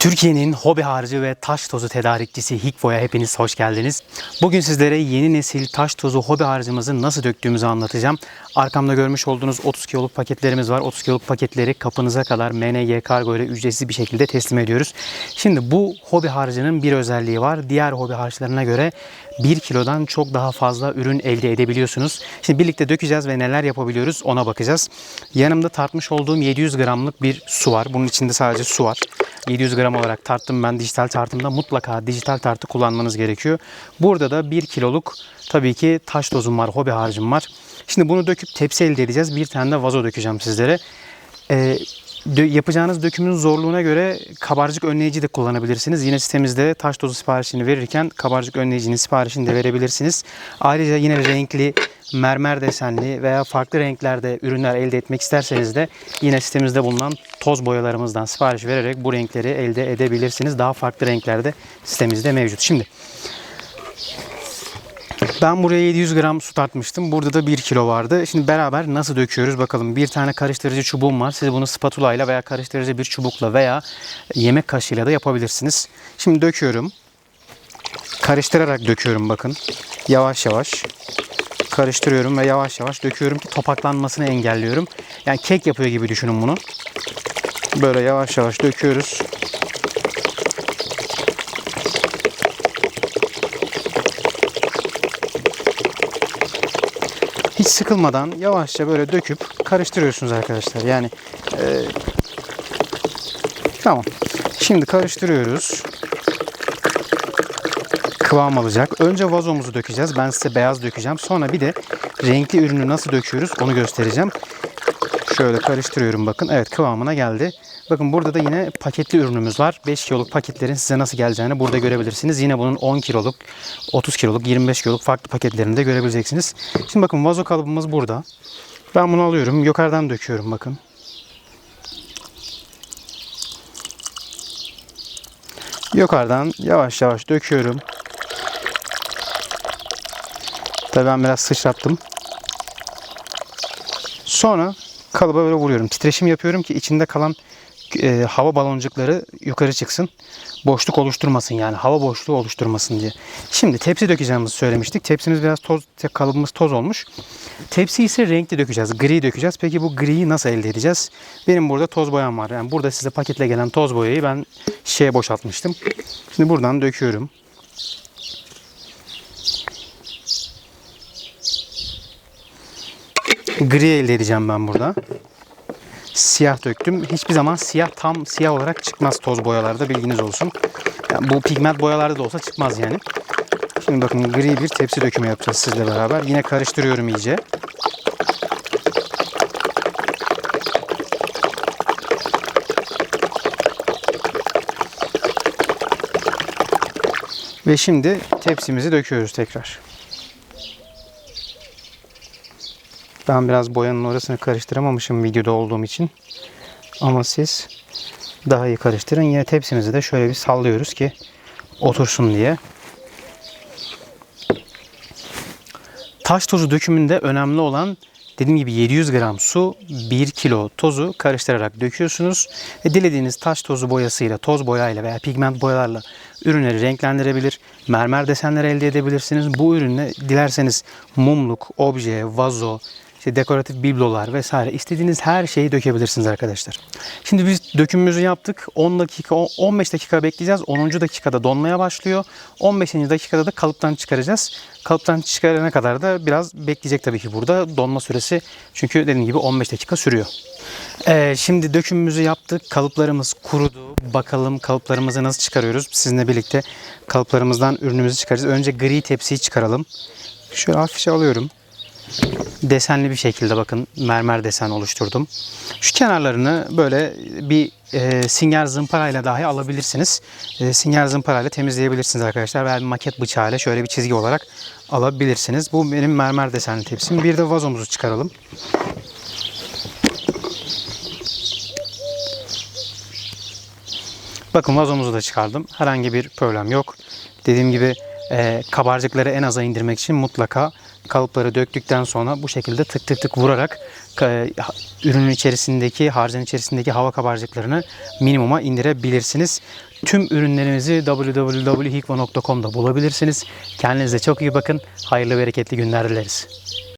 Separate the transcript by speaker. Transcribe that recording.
Speaker 1: Türkiye'nin hobi harcı ve taş tozu tedarikçisi Hikvo'ya hepiniz hoş geldiniz. Bugün sizlere yeni nesil taş tozu hobi harcımızı nasıl döktüğümüzü anlatacağım. Arkamda görmüş olduğunuz 30 kiloluk paketlerimiz var. 30 kiloluk paketleri kapınıza kadar MNG kargo ile ücretsiz bir şekilde teslim ediyoruz. Şimdi bu hobi harcının bir özelliği var. Diğer hobi harçlarına göre 1 kilodan çok daha fazla ürün elde edebiliyorsunuz. Şimdi birlikte dökeceğiz ve neler yapabiliyoruz ona bakacağız. Yanımda tartmış olduğum 700 gramlık bir su var. Bunun içinde sadece su var. 700 gram olarak tarttım ben dijital tartımda mutlaka dijital tartı kullanmanız gerekiyor. Burada da 1 kiloluk tabii ki taş tozum var, hobi harcım var. Şimdi bunu döküp tepsi elde edeceğiz. Bir tane de vazo dökeceğim sizlere. Ee, yapacağınız dökümün zorluğuna göre kabarcık önleyici de kullanabilirsiniz. Yine sitemizde taş tozu siparişini verirken kabarcık önleyicinin siparişini de verebilirsiniz. Ayrıca yine renkli, mermer desenli veya farklı renklerde ürünler elde etmek isterseniz de yine sitemizde bulunan toz boyalarımızdan sipariş vererek bu renkleri elde edebilirsiniz. Daha farklı renklerde sitemizde mevcut. Şimdi ben buraya 700 gram su tartmıştım. Burada da 1 kilo vardı. Şimdi beraber nasıl döküyoruz bakalım. Bir tane karıştırıcı çubuğum var. Siz bunu spatula ile veya karıştırıcı bir çubukla veya yemek kaşığıyla da yapabilirsiniz. Şimdi döküyorum. Karıştırarak döküyorum bakın. Yavaş yavaş karıştırıyorum ve yavaş yavaş döküyorum ki topaklanmasını engelliyorum. Yani kek yapıyor gibi düşünün bunu. Böyle yavaş yavaş döküyoruz. Hiç sıkılmadan yavaşça böyle döküp karıştırıyorsunuz arkadaşlar. Yani e, tamam. Şimdi karıştırıyoruz. Kıvam alacak. Önce vazomuzu dökeceğiz. Ben size beyaz dökeceğim. Sonra bir de renkli ürünü nasıl döküyoruz onu göstereceğim. Şöyle karıştırıyorum bakın. Evet kıvamına geldi. Bakın burada da yine paketli ürünümüz var. 5 kiloluk paketlerin size nasıl geleceğini burada görebilirsiniz. Yine bunun 10 kiloluk, 30 kiloluk, 25 kiloluk farklı paketlerini de görebileceksiniz. Şimdi bakın vazo kalıbımız burada. Ben bunu alıyorum. Yukarıdan döküyorum bakın. Yukarıdan yavaş yavaş döküyorum. Tabii ben biraz sıçrattım. Sonra kalıba böyle vuruyorum. Titreşim yapıyorum ki içinde kalan e, hava baloncukları yukarı çıksın. Boşluk oluşturmasın yani. Hava boşluğu oluşturmasın diye. Şimdi tepsi dökeceğimizi söylemiştik. Tepsimiz biraz toz, kalıbımız toz olmuş. Tepsi ise renkli dökeceğiz. Gri dökeceğiz. Peki bu griyi nasıl elde edeceğiz? Benim burada toz boyam var. Yani burada size paketle gelen toz boyayı ben şeye boşaltmıştım. Şimdi buradan döküyorum. Gri elde edeceğim ben burada siyah döktüm. Hiçbir zaman siyah tam siyah olarak çıkmaz toz boyalarda bilginiz olsun. Yani bu pigment boyalarda da olsa çıkmaz yani. Şimdi bakın gri bir tepsi dökümü yapacağız sizle beraber. Yine karıştırıyorum iyice. Ve şimdi tepsimizi döküyoruz tekrar. Ben biraz boyanın orasını karıştıramamışım videoda olduğum için. Ama siz daha iyi karıştırın. Yine tepsimizi de şöyle bir sallıyoruz ki otursun diye. Taş tozu dökümünde önemli olan dediğim gibi 700 gram su, 1 kilo tozu karıştırarak döküyorsunuz. Ve dilediğiniz taş tozu boyasıyla, toz boyayla veya pigment boyalarla ürünleri renklendirebilir, mermer desenler elde edebilirsiniz. Bu ürünle dilerseniz mumluk, obje, vazo, işte dekoratif biblolar vesaire istediğiniz her şeyi dökebilirsiniz arkadaşlar. Şimdi biz dökümümüzü yaptık. 10 dakika 15 dakika bekleyeceğiz. 10. dakikada donmaya başlıyor. 15. dakikada da kalıptan çıkaracağız. Kalıptan çıkarana kadar da biraz bekleyecek tabii ki burada donma süresi. Çünkü dediğim gibi 15 dakika sürüyor. Ee, şimdi dökümümüzü yaptık. Kalıplarımız kurudu. Bakalım kalıplarımızı nasıl çıkarıyoruz. Sizinle birlikte kalıplarımızdan ürünümüzü çıkaracağız. Önce gri tepsiyi çıkaralım. Şöyle hafifçe alıyorum desenli bir şekilde bakın mermer desen oluşturdum. Şu kenarlarını böyle bir e, singer zımparayla dahi alabilirsiniz. E, singer zımparayla temizleyebilirsiniz arkadaşlar. Veya bir maket bıçağıyla şöyle bir çizgi olarak alabilirsiniz. Bu benim mermer desenli tepsim. Bir de vazomuzu çıkaralım. Bakın vazomuzu da çıkardım. Herhangi bir problem yok. Dediğim gibi e, kabarcıkları en aza indirmek için mutlaka kalıpları döktükten sonra bu şekilde tık tık tık vurarak e, ürünün içerisindeki, harcın içerisindeki hava kabarcıklarını minimuma indirebilirsiniz. Tüm ürünlerimizi www.hikva.com'da bulabilirsiniz. Kendinize çok iyi bakın. Hayırlı bereketli günler dileriz.